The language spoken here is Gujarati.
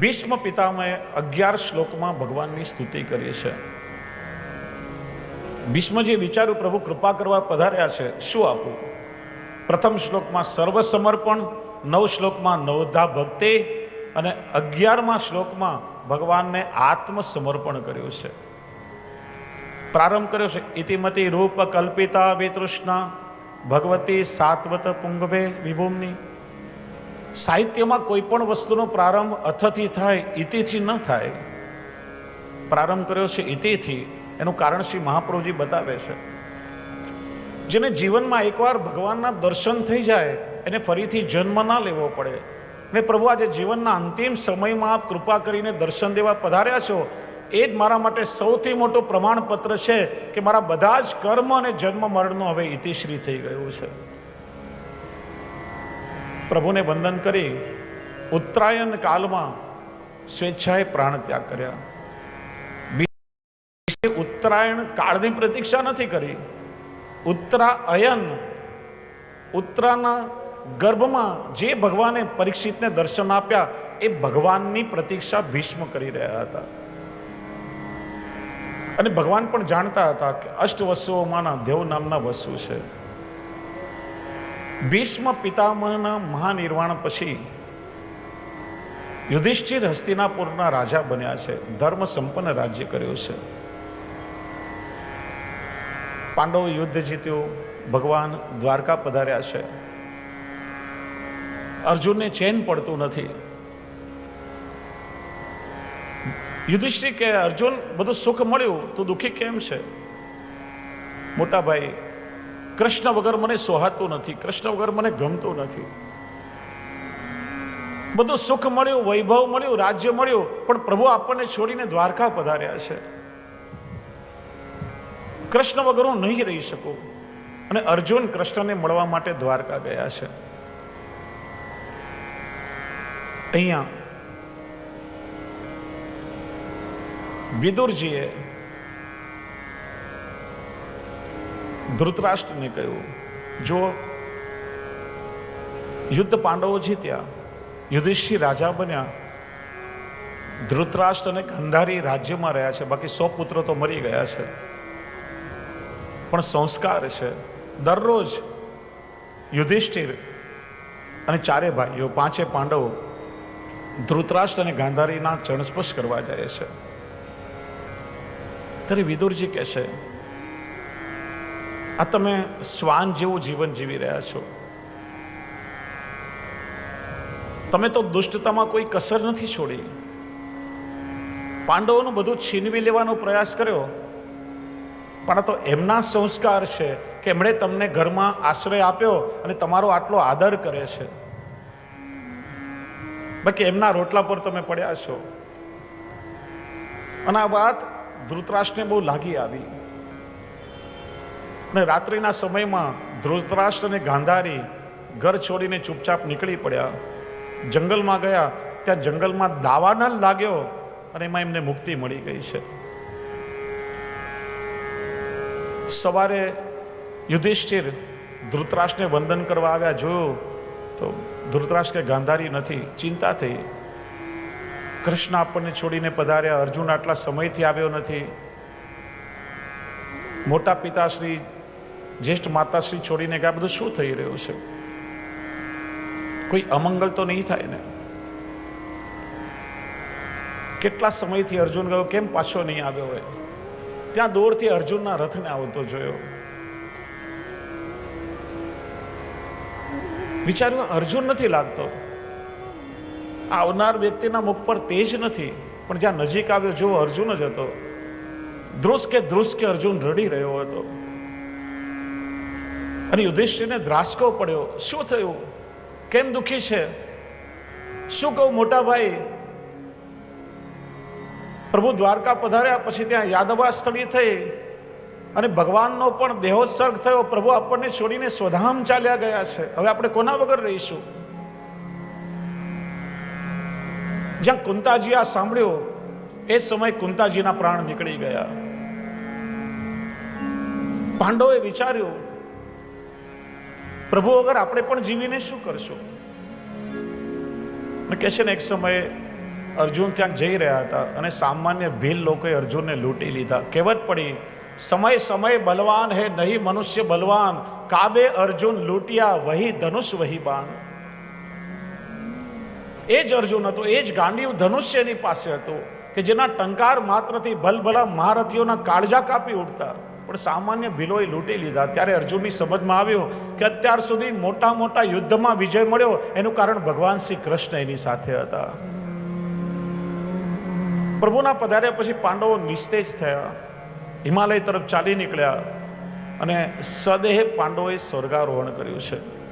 ભીષ્મ પિતામહે અગિયાર શ્લોકમાં ભગવાનની સ્તુતિ કરી છે. ભીષ્મજી વિચાર્યું, પ્રભુ, કૃપા કરવા પધાર્યા છે. શું આપું? પ્રથમ શ્લોકમાં, સર્વસમર્પણ નવ શ્લોકમાં, નવધા ભક્તિ અને અગિયારમાં શ્લોકમાં, ભગવાનને આત્મસમર્પણ કર્યું છે પ્રારંભ કર્યો છે, ઇતિમતી રૂપ કલ્પિતા વિતૃષ્ણા, ભગવતી સાત્વત પુંગભે વિભૂમની સાહિત્યમાં કોઈ પણ વસ્તુનો પ્રારંભ અથથી થાય, ઇતિથી ન થાય, પ્રારંભ કર્યો છે ઇતિથી, એનું કારણ શ્રી મહાપ્રભુજી બતાવે છે. જેને જીવનમાં એકવાર ભગવાનના દર્શન થઈ જાય, એને ફરીથી જન્મ ના લેવો પડે. ને પ્રભુ આજે જીવનના અંતિમ સમયમાં આપ કૃપા કરીને દર્શન દેવા પધાર્યા છો, એ જ મારા માટે સૌથી મોટું પ્રમાણપત્ર છે કે મારા બધા જ કર્મ અને જન્મ મરણનું હવે ઇતિશ્રી થઈ ગયું છે. પ્રભુને વંદન કરી ઉત્તરાયણ કાલમાં સ્વેચ્છાએ પ્રાણ ત્યાગ કર્યા. ઉત્તરાયણ કાળની પ્રતીક્ષા નથી કરી. ઉત્તરાયન ઉત્તરાના ગર્ભમાં જે ભગવાને પરીક્ષિતને દર્શન આપ્યા, એ ભગવાનની પ્રતીક્ષા ભીષ્મ કરી રહ્યા હતા. અને ભગવાન પણ જાણતા હતા કે અષ્ટ વસ્તુઓમાંના દેવ નામના વસ્તુ છે. ભીષ્મ પિતામહના મહાનિર્વાણ પછી યુધિષ્ઠિર હસ્તિનાપુરના રાજા બન્યા છે. ધર્મ સંપન્ન રાજ્ય કર્યું છે. પાંડવ યુદ્ધ જીત્યું, ભગવાન દ્વારકા પધાર્યા છે. અર્જુનને ચેન પડતું નથી. યુધિષ્ઠિર કે, અર્જુન, બધું સુખ મળ્યું, તું દુઃખી કેમ છે? મોટા ભાઈ કૃષ્ણ વગર મને સોહાતું નથી, કૃષ્ણ વગર મને ગમતું નથી. બધું સુખ મળ્યું, વૈભવ મળ્યું, રાજ્ય મળ્યું, પણ પ્રભુ આપણને છોડીને દ્વારકા પધાર્યા છે. કૃષ્ણ વગર હું નહીં રહી શકું. અને અર્જુન કૃષ્ણને મળવા માટે દ્વારકા ગયા છે. અહીંયા વિદુરજીએ ધૃતરાષ્ટ્રને કહ્યું, જો યુદ્ધ પાંડવો જીત્યા, યુધિષ્ઠિર રાજા બન્યા, ધૃતરાષ્ટ્ર અને ગંધારી રાજ્યમાં રહ્યા છે, બાકી સો પુત્રો તો મરી ગયા છે. પણ સંસ્કાર છે. દરરોજ યુધિષ્ઠિર અને ચારે ભાઈઓ, પાંચે પાંડવો ધૃતરાષ્ટ્ર અને ગાંધારીના ચરણસ્પર્શ કરવા જાય છે. ત્યારે વિદુરજી કહે છે આ તમે શ્વાન જેવું જીવન જીવી રહ્યા છો. તમે તો દુષ્ટતામાં કોઈ કસર નથી છોડી. પાંડવોનું બધું છીનવી લેવાનો પ્રયાસ કર્યો. પણ તો એમના સંસ્કાર છે કે એમણે તમને ઘરમાં આશ્રય આપ્યો અને તમારો આટલો આદર કરે છે. બાકી એમના રોટલા પર તમે પડ્યા છો. અને આ વાત ધૃતરાષ્ટ્રને બહુ લાગી આવી. અને રાત્રિના સમયમાં ધ્રુતરાષ્ટ્ર અને ગાંધારી ઘર છોડીને ચૂપચાપ નીકળી પડ્યા. જંગલમાં ગયા. ત્યાં જંગલમાં દાવાનલ લાગ્યો અને એમાં એમને મુક્તિ મળી ગઈ છે. સવારે યુધિષ્ઠિર ધૃતરાષ્ટ્રને વંદન કરવા આવ્યા. જોયું તો ધૃતરાષ્ટ્ર કે ગાંધારી નથી. ચિંતા થઈ. કૃષ્ણ આપણને છોડીને પધાર્યા. અર્જુન આટલા સમયથી આવ્યો નથી. મોટા પિતાશ્રી જ્યેષ્ઠ માતાશ્રી છોડીને ગયા બધું શું થઈ રહ્યું છે? કોઈ અમંગલ તો નહીં થાય ને? કેટલા સમયથી અર્જુન ગયો? કેમ પાછો નહીં આવ્યો હોય? ત્યાં દૂરથી અર્જુનના રથને આવતો જોયો. વિચાર્યું, અર્જુન નથી લાગતો. આવનાર વ્યક્તિના મુખ પર તેજ નથી, પણ જ્યાં નજીક આવ્યો જો અર્જુન જ હતો. ધ્રુસ કે ધ્રુસ કે અર્જુન રડી રહ્યો હતો. અને યુધિષ્ઠિરને દ્રાસકો પડ્યો. શું થયું? કેમ દુઃખી છે? શું કહું મોટા ભાઈ? પ્રભુ દ્વારકા પધાર્યા પછી ત્યાં યાદવા સ્થળી થઈ અને ભગવાનનો પણ દેહોત્સર્ગ થયો. પ્રભુ આપણને છોડીને સ્વધામ ચાલ્યા ગયા છે. હવે આપણે કોના વગર રહીશું? જ્યાં કુંતાજી આ સાંભળ્યો, એ સમયે કુંતાજીના પ્રાણ નીકળી ગયા. પાંડવે વિચાર્યું પ્રભુ વગર આપણે પણ જીવીને શું કરશું? કહે છે ને, એક સમયે અર્જુન ત્યાં જઈ રહ્યા હતા અને સામાન્ય ભીલ લોકોએ અર્જુનને લૂંટી લીધા. કહેવત પડી, સમય સમય બલવાન હે, નહીં મનુષ્ય બલવાન. કાબે અર્જુન લૂંટ્યા, વહી ધનુષ, વહી બાણ. એ જ અર્જુન હતો, એ જ ગાંડીવ ધનુષ્ય એની પાસે હતું, કે જેના ટંકાર માત્રથી ભલભલા મહારથીઓના કાળજા કાપી ઉઠતા પણ સામાન્ય ભીલોએ લૂંટી લીધા. ત્યારે અર્જુનની સમજમાં આવ્યો કે અત્યાર સુધી મોટા મોટા યુદ્ધમાં વિજય મળ્યો. એનું કારણ ભગવાન શ્રી કૃષ્ણ એની સાથે હતા. પ્રભુના પધાર્યા પછી પાંડવો નિસ્તેજ થયા. હિમાલય તરફ ચાલી નીકળ્યા અને સદેહ પાંડવોએ સ્વર્ગારોહણ કર્યું છે.